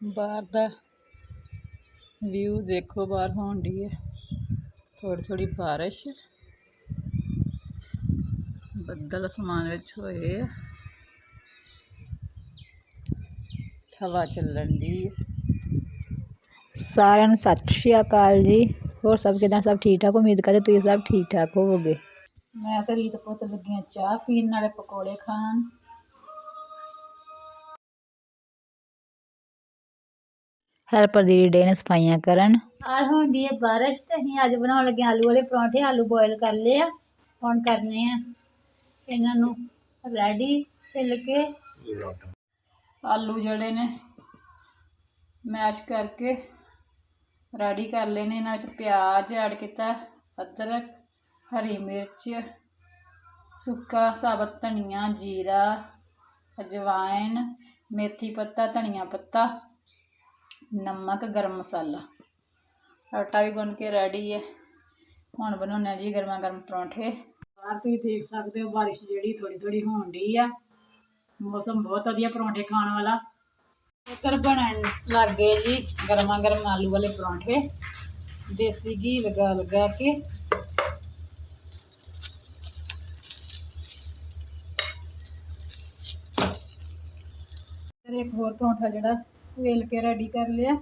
ਬਾਹਰ ਦਾ ਵਿਊ ਦੇਖੋ ਬਾਹਰ ਹੋਣ ਡਈ ਹੈ। ਥੋੜੀ ਥੋੜੀ ਬਾਰਿਸ਼। ਬੱਦਲ ਅਸਮਾਨ ਵਿੱਚ ਹੋਏ ਆ। ਹਵਾ ਚੱਲਣ ਦੀ ਸਾਰਿਆਂ ਨੂੰ ਸਤਿ ਸ਼੍ਰੀ ਅਕਾਲ ਜੀ। ਹੋਰ ਸਭ ਕਿਦਾਂ? ਸਭ ਠੀਕ ਠਾਕ? ਉਮੀਦ ਕਰਦੇ ਤੁਸੀਂ ਸਭ ਠੀਕ ਠਾਕ ਹੋਵੋਗੇ। ਮੈਂ ਤੇ ਰੀਤ ਪੁੱਤ ਲੱਗੀਆਂ ਚਾਹ ਪੀਣ ਨਾਲੇ ਪਕੌੜੇ ਖਾਣ। ਹੈਲਪਰ ਦੀ ਡੇ ਨੇ ਸਫਾਈਆਂ ਕਰਨ। ਆ ਹੁੰਦੀ ਹੈ ਬਾਰਿਸ਼ ਤੇ ਅਸੀਂ ਅੱਜ ਬਣਾਉਣ ਲੱਗੇ ਆਲੂ ਵਾਲੇ ਪਰੌਂਠੇ ਆਲੂ ਬੋਇਲ ਕਰ ਲਏ ਆ। ਹੁਣ ਕਰਨੇ ਆ ਇਹਨਾਂ ਨੂੰ ਰੈਡੀ ਛਿੱਲ ਕੇ। ਆਲੂ ਜਿਹੜੇ ਨੇ ਮੈਸ਼ ਕਰਕੇ ਰੈਡੀ ਕਰ ਲਏ ਨੇ। ਇਹਨਾਂ ਵਿੱਚ ਪਿਆਜ਼ ਐਡ ਕੀਤਾ ਅਦਰਕ ਹਰੀ ਮਿਰਚ ਸੁੱਕਾ ਸਾਬਤ ਧਨੀਆ ਜੀਰਾ ਅਜਵਾਇਨ ਮੇਥੀ ਪੱਤਾ ਧਨੀਆ ਪੱਤਾ। ਨਮਕ ਗਰਮ ਮਸਾਲਾ ਆਟਾ ਵੀ ਗੁੰਨ ਕੇ ਰੈਡੀ ਹੈ ਹੁਣ ਬਣਾਉਣੇ ਜੀ ਗਰਮਾ ਗਰਮ ਪਰੌਂਠੇ ਬਾਹਰ ਤੁਸੀਂ ਦੇਖ ਸਕਦੇ ਹੋ ਬਾਰਿਸ਼ ਜਿਹੜੀ ਥੋੜੀ ਥੋੜੀ ਹੋਣ ਡਈ ਆ ਮੌਸਮ ਬਹੁਤ ਵਧੀਆ ਪਰੌਂਠੇ ਖਾਣ ਵਾਲਾ ਇੱਧਰ ਬਣਨ ਲੱਗ ਗਏ ਜੀ ਗਰਮਾ ਗਰਮ ਆਲੂ ਵਾਲੇ ਪਰੌਂਠੇ ਦੇਸੀ ਘੀ ਲਗਾ ਲਗਾ ਕੇ ਫਿਰ ਇੱਕ ਹੋਰ ਪਰੌਂਠਾ ਜਿਹੜਾ ਵੇਲ ਕੇ ਰੈਡੀ ਕਰ ਲਿਆ।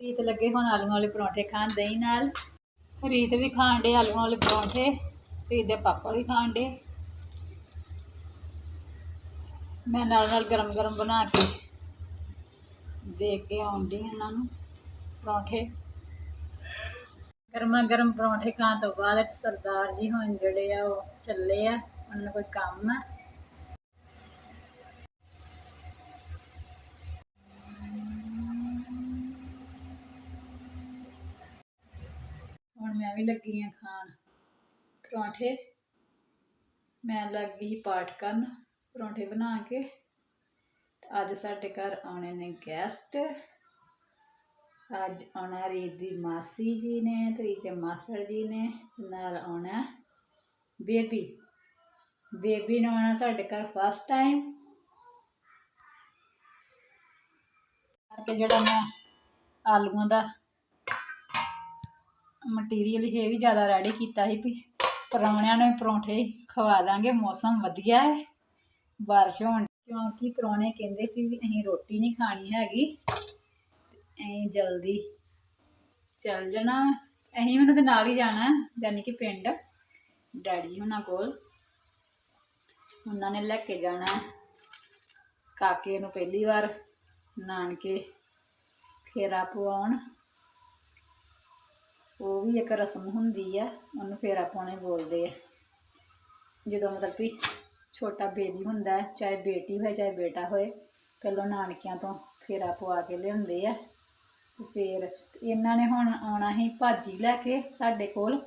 ਰੀਤ ਲੱਗੇ ਹੁਣ ਆਲੂਆਂ ਵਾਲੇ ਪਰੌਂਠੇ ਖਾਣ ਦਹੀਂ ਨਾਲ। ਰੀਤ ਵੀ ਖਾਣ ਡੇ ਆਲੂਆਂ ਵਾਲੇ ਪਰੌਂਠੇ, ਰੀਤ ਦੇ ਪਾਪਾ ਵੀ ਖਾਣ ਡੇ ਮੈਂ ਨਾਲ ਨਾਲ ਗਰਮ ਗਰਮ ਬਣਾ ਕੇ ਦੇ ਕੇ ਆਉਂਦੀ ਇਹਨਾਂ ਨੂੰ ਪਰੌਂਠੇ। ਗਰਮਾ ਗਰਮ ਪਰੌਂਠੇ ਖਾਣ ਤੋਂ ਬਾਅਦ ਸਰਦਾਰ ਜੀ ਹੁਣ ਜਿਹੜੇ ਆ ਉਹ ਚੱਲੇ ਆ, ਉਹਨਾਂ ਨੂੰ ਕੋਈ ਕੰਮ ਆ। ਮੈਂ ਵੀ ਲੱਗੀ ਆ ਖਾਣ। ਪਰੌਂਠੇ। ਮੈਂ ਲੱਗ ਗਈ ਪਾਠ ਕਰਨ, ਪਰੌਂਠੇ ਬਣਾ ਕੇ। ਅੱਜ ਸਾਡੇ ਘਰ ਆਉਣੇ ਨੇ ਗੈਸਟ ਅੱਜ ਆਉਣਾ ਰੀਤ ਦੀ ਮਾਸੀ ਜੀ ਨੇ ਤੇ ਰੀਤ ਦੇ ਮਾਸੜ ਜੀ ਨੇ, ਨਾਲ ਆਉਣਾ ਬੇਬੀ। ਬੇਬੀ ਨੇ ਆਉਣਾ ਸਾਡੇ ਘਰ ਫਸਟ ਟਾਈਮ ਤੇ ਜਿਹੜਾ ਮੈਂ ਆਲੂਆਂ ਦਾ ਮਟੀਰੀਅਲ ਇਹ ਵੀ ਜ਼ਿਆਦਾ ਰੈਡੀ ਕੀਤਾ ਸੀ ਵੀ ਪਰੌਣਿਆਂ ਨੂੰ ਪਰੌਂਠੇ ਖਵਾ ਦਾਂਗੇ, ਮੌਸਮ ਵਧੀਆ ਹੈ, ਬਾਰਿਸ਼ ਹੋਣ ਕਿਉਂਕਿ ਪਰੌਣੇ ਕਹਿੰਦੇ ਸੀ ਵੀ ਅਸੀਂ ਰੋਟੀ ਨਹੀਂ ਖਾਣੀ ਹੈਗੀ ਅਸੀਂ ਜਲਦੀ ਚੱਲ ਜਾਣਾ। ਅਸੀਂ ਉਹਨਾਂ ਦੇ ਨਾਲ ਹੀ ਜਾਣਾ, ਯਾਨੀ ਕਿ ਪਿੰਡ, ਡੈਡੀ ਜੀ ਉਹਨਾਂ ਕੋਲ। ਉਹਨਾਂ ਨੇ ਲੈ ਕੇ ਜਾਣਾ, ਕਾਕੇ ਨੂੰ ਪਹਿਲੀ ਵਾਰ, ਨਾਨਕੇ ਫੇਰਾ ਪਵਾਉਣ। ਉਹ ਵੀ ਇੱਕ ਰਸਮ ਹੁੰਦੀ ਆ, ਉਹਨੂੰ ਫੇਰਾ ਪਾਉਣੇ ਬੋਲਦੇ ਆ। ਜਦੋਂ ਮਤਲਬ ਕਿ ਛੋਟਾ ਬੇਬੀ ਹੁੰਦਾ, ਚਾਹੇ ਬੇਟੀ ਹੋਏ, ਚਾਹੇ ਬੇਟਾ ਹੋਏ, ਪਹਿਲਾਂ ਨਾਨਕਿਆਂ ਤੋਂ ਫੇਰਾ ਪਵਾ ਕੇ ਲਿਆਉਂਦੇ ਆ। ਤੇ ਫਿਰ ਇਹਨਾਂ ਨੇ ਹੁਣ ਆਉਣਾ ਹੀ ਭਾਜੀ ਲੈ ਕੇ ਸਾਡੇ ਕੋਲ।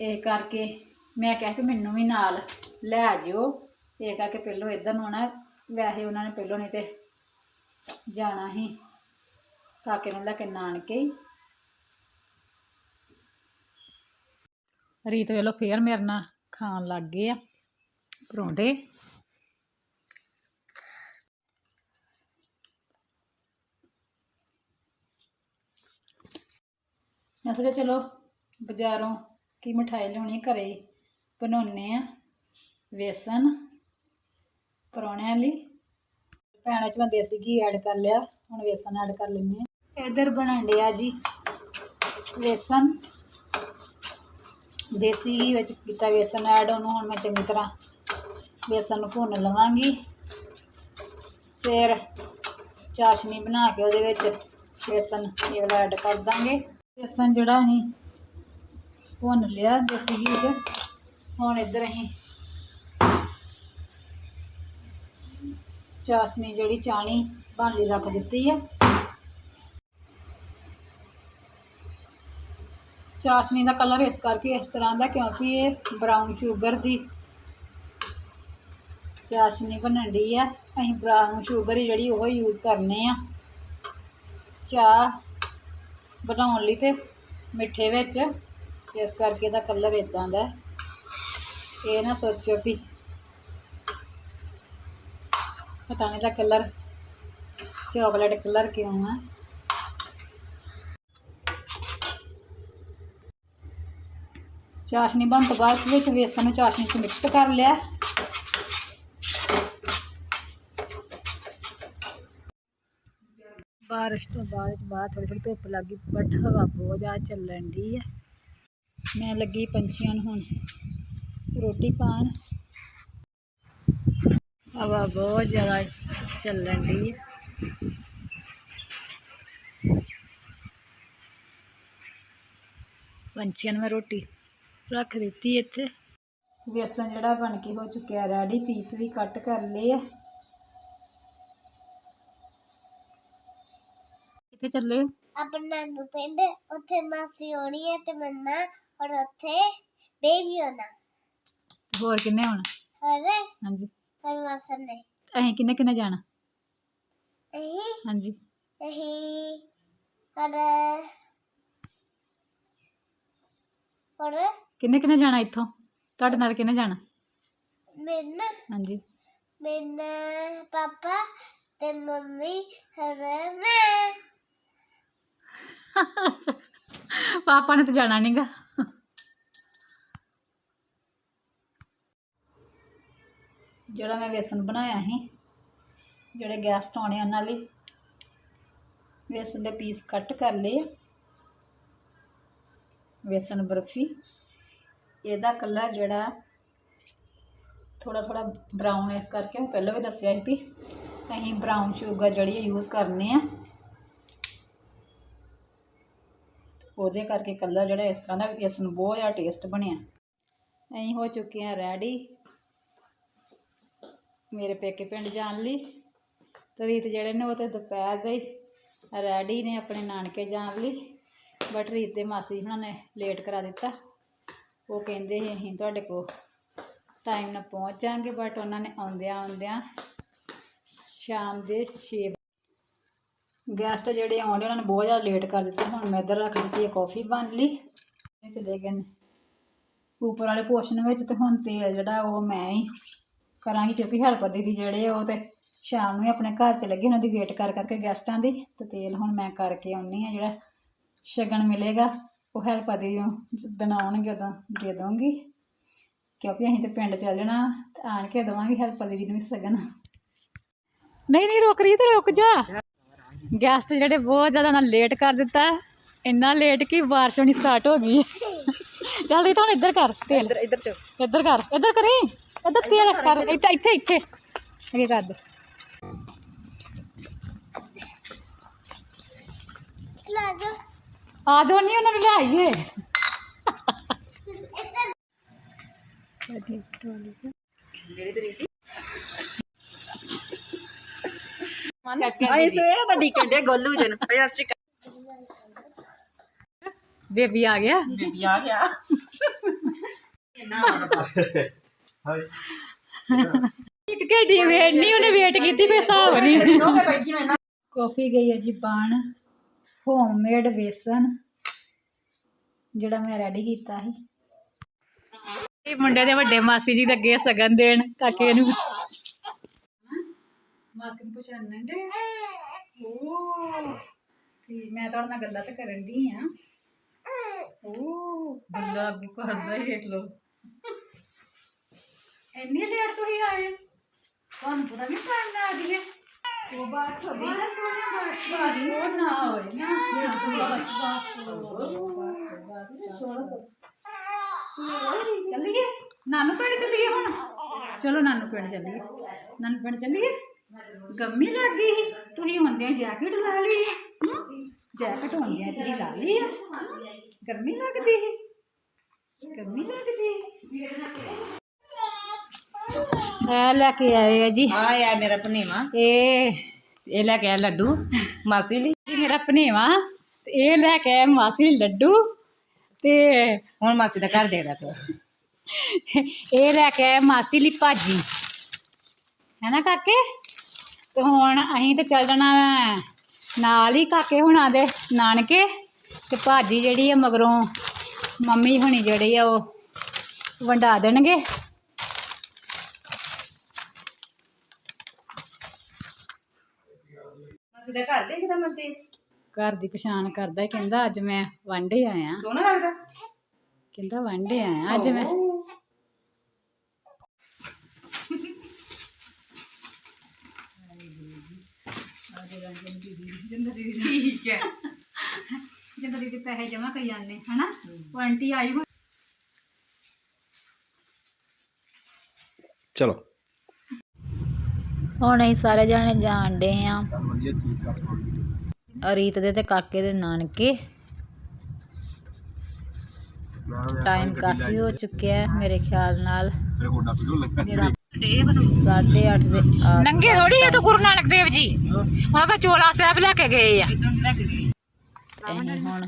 ਇਹ ਕਰਕੇ ਮੈਂ ਕਿਹਾ ਕਿ ਮੈਨੂੰ ਵੀ ਨਾਲ ਲੈ ਜਿਓ। ਇਹ ਕਰਕੇ ਪਹਿਲੋਂ ਇੱਧਰ ਨੂੰ ਆਉਣਾ, ਵੈਸੇ ਉਹਨਾਂ ਨੇ ਪਹਿਲੋਂ ਨਹੀਂ ਤੇ ਜਾਣਾ ਸੀ। ਕਾਕੇ ਨੂੰ ਲੈ ਕੇ ਨਾਨਕੇ ਰੀਤ ਵੇਲੋ ਫੇਰ ਮੇਰੇ ਨਾਲ ਖਾਣ ਲੱਗ ਗਏ ਆ ਪਰੌਂਠੇ। ਮੈਂ ਸੋਚਿਆ ਚਲੋ ਬਾਜ਼ਾਰੋਂ ਕੀ ਮਠਾਈ ਲਿਆਉਣੀ ਹੈ, ਘਰੇ ਬਣਾਉਣੇ ਆ ਵੇਸਣ ਪਰੌਣਿਆਂ ਲਈ ਭੈਣਾਂ ਚ ਮੈਂ ਦੇਸੀ ਘੀ ਐਡ ਕਰ ਲਿਆ ਹੁਣ ਵੇਸਣ ਐਡ ਕਰ ਲੈਂਦੇ ਆ। ਇਧਰ ਬਣਨ ਡਿਆ ਜੀ ਵੇਸਣ। ਦੇਸੀ ਘੀ ਵਿੱਚ ਕੀਤਾ ਵੇਸਣ ਐਡ ਉਹਨੂੰ ਹੁਣ ਮੈਂ ਚੰਗੀ ਤਰ੍ਹਾਂ ਵੇਸਣ ਨੂੰ ਭੁੰਨ ਲਵਾਂਗੀ। ਫਿਰ ਚਾਸ਼ਨੀ ਬਣਾ ਕੇ ਉਹਦੇ ਵਿੱਚ ਵੇਸਣ ਇਹ ਵਾਲਾ ਐਡ ਕਰ ਦਾਂਗੇ। ਵੇਸਣ ਜਿਹੜਾ ਅਸੀਂ ਭੁੰਨ ਲਿਆ ਦੇਸੀ ਘੀ 'ਚ ਹੁਣ ਇੱਧਰ ਅਸੀਂ ਚਾਸ਼ਨੀ ਜਿਹੜੀ ਚਾਣੀ ਬਣ ਰੱਖ ਦਿੱਤੀ ਹੈ ਚਾਸ਼ਨੀ ਦਾ ਕਲਰ ਇਸ ਕਰਕੇ ਇਸ ਤਰ੍ਹਾਂ ਦਾ ਕਿਉਂਕਿ ਇਹ ਬਰਾਊਨ ਸ਼ੂਗਰ ਦੀ ਚਾਸ਼ਨੀ ਬਣਨ ਦੀ ਆ। ਅਸੀਂ ਬਰਾਊਨ ਸ਼ੂਗਰ ਹੀ ਜਿਹੜੀ ਉਹ ਯੂਜ਼ ਕਰਨੇ ਆ। ਚਾਹ ਬਣਾਉਣ ਲਈ ਤੇ ਮਿੱਠੇ ਵਿੱਚ, ਇਸ ਕਰਕੇ ਇਹਦਾ ਕਲਰ ਇਦਾਂ ਦਾ ਇਹ ਨਾ ਸੋਚਿਓ ਵੀ ਪਤਾ ਨਹੀਂ ਦਾ ਕਲਰ ਚਾਕਲੇਟ ਕਲਰ ਕਿਉਂ ਆ। ਚਾਸ਼ਨੀ ਬਣਨ ਤੋਂ ਬਾਅਦ ਵਿੱਚ ਵੇਸਣ ਨੂੰ ਚਾਸ਼ਨੀ 'ਚ ਮਿਕਸ ਕਰ ਲਿਆ। ਬਾਰਿਸ਼ ਤੋਂ ਬਾਅਦ ਬਾਅਦ ਥੋੜੀ ਥੋੜੀ ਧੁੱਪ ਲੱਗ ਗਈ ਬਟ ਹਵਾ ਬਹੁਤ ਜ਼ਿਆਦਾ ਚੱਲਣ ਦੀ ਹੈ ਮੈਂ ਲੱਗੀ ਪੰਛੀਆਂ ਨੂੰ ਹੁਣ ਰੋਟੀ ਪਾਣ ਹਵਾ ਬਹੁਤ ਜ਼ਿਆਦਾ ਚੱਲਣ ਦੀ ਹੈ ਪੰਛੀਆਂ ਨੂੰ ਮੈਂ ਰੋਟੀ ਰੱਖ ਦਿੱਤੀ ਇੱਥੇ। ਵੇਸਣ ਜਿਹੜਾ ਬਣ ਕੇ ਹੋ ਚੁੱਕਿਆ ਰੈਡੀ ਪੀਸ ਵੀ ਕੱਟ ਕਰ ਲਏ ਆ। ਕਿੱਥੇ ਚੱਲੇ ਆਪਣੇ ਨਾਨੂ ਪਿੰਡ ਉੱਥੇ ਮਾਸੀ ਹੋਣੀ ਹੈ ਤੇ ਮੰਨਾ ਔਰ ਉੱਥੇ ਬੇਬੀ ਹੋਣਾ। ਹੋਰ ਕਿੰਨੇ ਹੁਣ? ਅਰੇ ਹਾਂਜੀ। ਪਰ ਮਾਸਰ ਨੇ। ਅਸੀਂ ਕਿੰਨੇ ਕਿੰਨੇ ਜਾਣਾ? ਅਹੀਂ ਹਾਂਜੀ। ਅਹੀਂ ਔਰ ਔਰ ਕਿੰਨੇ ਕਿੰਨੇ ਜਾਣਾ ਇੱਥੋਂ? ਤੁਹਾਡੇ ਨਾਲ ਕਿੰਨੇ ਜਾਣਾ? ਮੈਨ ਹਾਂਜੀ। ਮੈਨ ਪਾਪਾ ਤੇ ਮੰਮੀ ਔਰ ਮੈਂ। ਪਾਪਾ ਨੇ ਤਾਂ ਜਾਣਾ ਨਹੀਂਗਾ ਜਿਹੜਾ ਮੈਂ ਵੇਸਣ ਬਣਾਇਆ ਸੀ ਜਿਹੜੇ ਗੈਸਟ ਆਉਣੇ ਉਹਨਾਂ ਲਈ ਵੇਸਣ ਦੇ ਪੀਸ ਕੱਟ ਕਰ ਲਏ ਆ। ਵੇਸਣ ਬਰਫੀ। ਇਹਦਾ ਕਲਰ ਜਿਹੜਾ ਥੋੜਾ ਥੋੜਾ ਬਰਾਊਨ ਇਸ ਕਰਕੇ ਮੈਂ ਪਹਿਲਾਂ ਵੀ ਦੱਸਿਆ ਸੀ ਵੀ ਅਸੀਂ ਬਰਾਊਨ ਸ਼ੂਗਰ ਜਿਹੜੀ ਯੂਜ਼ ਕਰਨੇ ਆ। ਉਹਦੇ ਕਰਕੇ ਕਲਰ ਜਿਹੜਾ ਇਸ ਤਰ੍ਹਾਂ ਦਾ ਇਸ ਨੂੰ ਬਹੁਤ ਜ਼ਿਆਦਾ ਟੇਸਟ ਬਣਿਆ। ਅਸੀਂ ਹੋ ਚੁੱਕੇ ਹਾਂ ਰੈਡੀ ਮੇਰੇ ਪੇਕੇ ਪਿੰਡ ਜਾਣ ਲਈ। ਤੇ ਰੀਤ ਜਿਹੜੇ ਨੇ ਉਹ ਤੇ ਦੁਪਹਿਰ ਦੇ ਹੀ ਰੈਡੀ ਨੇ ਆਪਣੇ ਨਾਨਕੇ ਜਾਣ ਲਈ। ਬਟ ਰੀਤ ਦੇ ਮਾਸੀ ਹੁਣਾਂ ਨੇ ਲੇਟ ਕਰਾ ਦਿੱਤਾ। ਉਹ ਕਹਿੰਦੇ ਸੀ, ਅਸੀਂ ਤੁਹਾਡੇ ਕੋਲ ਟਾਈਮ ਨਾਲ ਪਹੁੰਚ ਜਾਾਂਗੇ ਬਟ ਉਹਨਾਂ ਨੇ ਆਉਂਦਿਆਂ ਆਉਂਦਿਆਂ ਸ਼ਾਮ ਦੇ 6 ਗੈਸਟ ਜਿਹੜੇ ਆਉਂਦੇ, ਉਹਨਾਂ ਨੇ ਬਹੁਤ ਜ਼ਿਆਦਾ ਲੇਟ ਕਰ ਦਿੱਤਾ। ਹੁਣ ਮੈਂ ਇੱਧਰ ਰੱਖ ਦਿੱਤੀ ਹੈ ਕਾਫੀ ਬਣ ਲਈ। ਚਲੇ ਗਏ ਨੇ ਉੱਪਰ ਵਾਲੇ ਪੋਰਸ਼ਨ ਵਿੱਚ ਤੇ ਹੁਣ ਤੇਲ ਜਿਹੜਾ ਉਹ ਮੈਂ ਹੀ ਕਰਾਂਗੀ, ਕਿਉਂਕਿ ਹੈਲਪਰ ਦੀਦੀ ਜਿਹੜੇ ਉਹ ਤੇ ਸ਼ਾਮ ਨੂੰ ਹੀ ਆਪਣੇ ਘਰ ਚ ਲੱਗੇ ਉਹਨਾਂ ਦੀ ਵੇਟ ਕਰ ਕਰਕੇ ਗੈਸਟਾਂ ਦੀ ਤੇ ਤੇਲ ਹੁਣ ਮੈਂ ਕਰਕੇ ਆਉਣੀ ਆ ਜਿਹੜਾ ਸ਼ਗਨ ਮਿਲੇਗਾ। ਉਹ ਹੈਲਪਰ ਦੀਦੀ ਨੂੰ ਜਿੱਦਣ ਆਉਣਗੇ ਉਦੋਂ ਦੇ ਦਵਾਂਗੀ ਕਿਉਂਕਿ ਅਸੀਂ ਤੇ ਪਿੰਡ ਚੱਲ ਜਾਣਾ ਤੇ ਆਣ ਕੇ ਦਵਾਂਗੀ ਹੈਲਪਰ ਦੀਦੀ ਨੂੰ ਵੀ ਸ਼ਗਨ। ਨਹੀਂ ਨਹੀਂ ਰੁਕ ਰਹੀ ਤੇ ਰੁਕ ਜਾ। ਗੈਸਟ ਜਿਹੜੇ ਬਹੁਤ ਜ਼ਿਆਦਾ ਨਾਲ ਲੇਟ ਕਰ ਦਿੱਤਾ। ਇੰਨਾ ਲੇਟ ਕਿ ਬਾਰਿਸ਼ ਹੋਣੀ ਸਟਾਰਟ ਹੋ ਗਈ। ਚੱਲ ਰਹੀ ਤਾਂ ਹੁਣ ਇੱਧਰ ਕਰ ਤੇਲ। ਇੱਧਰ ਇੱਧਰ ਚ ਇੱਧਰ ਕਰ ਇੱਧਰ ਕਰੀ। ਇੱਧਰ ਤੇਲ ਕਰ। ਇੱਥੇ ਇੱਥੇ ਇੱਥੇ। ਅੱਗੇ ਕਰ ਦੇ। ਚਲਾ ਜਾ ਆ ਦੋ ਨਹੀਂ ਉਹਨਾਂ ਨੂੰ ਲਿਆਈਏ। ਆਏ ਸਵੇਰੇ ਤਾਂ ਡੀਕਨ ਦੇ ਗੋਲੂ ਜਨ। ਓਏ ਅਸਰੀ ਬੇਬੀ ਆ ਗਿਆ? ਬੇਬੀ ਆ ਗਿਆ। ਇੱਕ ਘੰਟੀ ਵੇਟ ਨਹੀਂ ਉਹਨੇ ਵੇਟ ਕੀਤੀ ਫੇ ਹਿਸਾਬ ਨਹੀਂ ਕਾਫੀ ਗਈ ਹੈ ਜੀ ਬਣ। ਹੋਮਮੇਡ ਵੇਸਨ ਜਿਹੜਾ ਮੈਂ ਰੈਡੀ ਕੀਤਾ ਸੀ। ਇਹ ਮੁੰਡੇ ਦੇ ਵੱਡੇ ਮਾਸੀ ਜੀ ਲੱਗੇ ਆ ਸਗਨ ਦੇਣ ਕਾਕੇ ਨੂੰ ਮਾਸੀ ਨੂੰ ਪੁੱਛਣ ਦੇ। ਓ ਤੇ ਮੈਂ ਤੁਹਾਡੇ ਨਾਲ ਗੱਲਾਂ ਤਾਂ ਕਰਨ ਦੀ ਆ। ਓ ਬੰਦਾ ਅੱਗੂ ਕਰਦਾ ਹੀ ਦੇਖ ਲੋ ਇੰਨੀ ਲੇਟ ਤੁਸੀਂ ਆਏ ਤੁਹਾਨੂੰ ਪਤਾ ਨਹੀਂ ਨਾ ਆ ਗਈ ਹੈ ਉਹ ਬਾਤ ਥੋੜੀ ਨਾ ਸੋਹਣੀ ਬਾਤ ਉਹ ਨਾ ਹੋਏ ਨਾ ਬਸ ਬਸ ਚੱਲੀਏ ਨਾਨੂ ਪਿੰਡ ਚੱਲੀਏ ਹੁਣ ਚਲੋ ਨਾਨੂ ਪਿੰਡ ਚੱਲੀਏ ਨਾਨੂ ਪਿੰਡ ਚੱਲੀਏ ਗੰਮੀ ਲੱਗ ਗਈ ਸੀ। ਤੁਸੀਂ ਹੁੰਦਿਆਂ ਜੈਕਟ ਲਾ ਕੇ ਆਏ ਆ ਜੀ। ਆ ਆ ਮੇਰਾ ਭਨੇਵਾ ਇਹ ਇਹ ਲੈ ਕੇ ਆ ਲੱਡੂ ਮਾਸੀ ਲਈ। ਇਹ ਮੇਰਾ ਭਨੇਵਾ ਤੇ ਇਹ ਲੈ ਕੇ ਆਇਆ ਮਾਸੀ ਲਈ ਲੱਡੂ ਤੇ ਹੁਣ ਮਾਸੀ ਦਾ ਘਰ ਦੇ ਦਾ ਤੂੰ ਇਹ ਲੈ ਕੇ ਆਇਆ ਮਾਸੀ ਲਈ ਭਾਜੀ। ਹੈਨਾ ਕਾਕੇ? ਤੇ ਹੁਣ ਅਸੀਂ ਤੇ ਚੱਲ ਜਾਣਾ ਨਾਲ ਹੀ ਕਾਕੇ ਹੁਣਾਂ ਦੇ ਨਾਨਕੇ ਤੇ ਭਾਜੀ ਜਿਹੜੀ ਆ ਮਗਰੋਂ ਮੰਮੀ ਹੁਣੀ ਜਿਹੜੀ ਆ ਉਹ ਵੰਡਾ ਦੇਣਗੇ। ਮਾਸੀ ਦਾ ਘਰ ਦੇਖਦਾ ਦੀ ਪਛਾਣ ਕਰਦਾ ਕਹਿੰਦਾ ਅੱਜ ਮੈਂ ਵਾਂਡੇ ਆਇਆ। ਸੋਹਣਾ ਲੱਗਦਾ? ਕਹਿੰਦਾ ਵਾਂਡੇ ਆਇਆ ਅੱਜ ਮੈਂ। ਠੀਕ ਹੈ। ਜਿੰਦਰੀ ਦੇ ਪੈਸੇ ਜਮਾ ਕਰੀ ਜਾਂਦੇ ਹਨਾ? ਉਹ ਆਂਟੀ ਆਈ ਚਲੋ। ਹੁਣ ਅਸੀਂ ਸਾਰੇ ਜਾਣੇ ਜਾਣ ਡੇ ਆ। ਰੀਤ ਦੇ ਤੇ ਕਾਕੇ ਦੇ ਨਾਨਕੇ। ਟਾਈਮ ਕਾਫੀ ਹੋ ਚੁੱਕਿਆ ਹੈ ਮੇਰੇ ਖਿਆਲ ਨਾਲ। ਸਾਢੇ ਅੱਠ ਦੇ ਆਸ- ਨੰਗੇ ਥੋੜੀ ਇਹ ਤਾਂ ਗੁਰੂ ਨਾਨਕ ਦੇਵ ਜੀ। ਉਹਨਾਂ ਤਾਂ ਚੋਲਾ ਸਾਹਿਬ ਲੈ ਕੇ ਗਏ ਆ। ਹੁਣ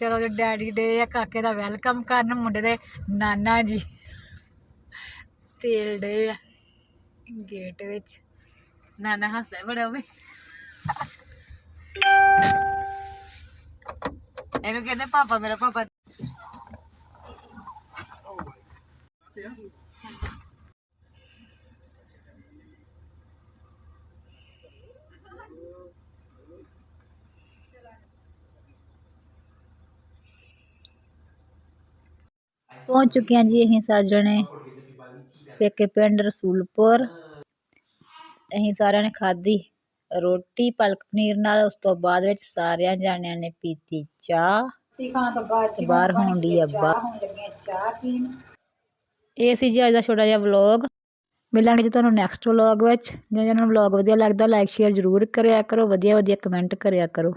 ਚਲੋ ਜੀ ਡੈਡੀ ਡੇ ਆ ਕਾਕੇ ਦਾ ਵੈਲਕਮ ਕਰਨ ਮੁੰਡੇ ਦੇ ਨਾਨਾ ਜੀ। ਤੇਲ ਡੇ ਆ ਗੇਟ ਵਿੱਚ ਨਾਨਾ ਹੱਸਦਾ ਬੜਾ ਓਏ ਇਹਨੂੰ ਕਹਿੰਦੇ ਪਾਪਾ ਮੇਰਾ ਪਾਪਾ। ਪਹੁੰਚ ਚੁੱਕੇ ਹਾਂ ਜੀ ਅਸੀਂ ਸਾਰੇ ਜਣੇ। ਪੇਕੇ ਪਿੰਡ ਰਸੂਲਪੁਰ। ਅਸੀਂ ਸਾਰਿਆਂ ਨੇ ਖਾਧੀ ਰੋਟੀ ਪਾਲਕ ਪਨੀਰ ਨਾਲ। ਉਸ ਤੋਂ ਬਾਅਦ ਵਿੱਚ ਸਾਰਿਆਂ ਜਾਣਿਆਂ ਨੇ ਪੀਤੀ ਚਾਹ। ਖਾਣ ਤੋਂ ਬਾਅਦ ਬਾਹਰ ਹੋਣ ਦੀ ਆ ਬਾ ਹੋਣ ਲੱਗੇ ਚਾਹ ਪੀਣ। ਇਹ ਸੀ ਜੀ ਅੱਜ ਦਾ ਛੋਟਾ ਜਿਹਾ ਵਲੌਗ। ਮਿਲਾਂਗੇ ਜੀ ਤੁਹਾਨੂੰ ਨੈਕਸਟ ਵਲੌਗ ਵਿੱਚ। ਜੇ ਜਿਹਨਾਂ ਨੂੰ ਵਲੌਗ ਵਧੀਆ ਲੱਗਦਾ ਲਾਈਕ ਸ਼ੇਅਰ ਜ਼ਰੂਰ ਕਰਿਆ ਕਰੋ। ਵਧੀਆ ਵਧੀਆ ਕਮੈਂਟ ਕਰਿਆ ਕਰੋ।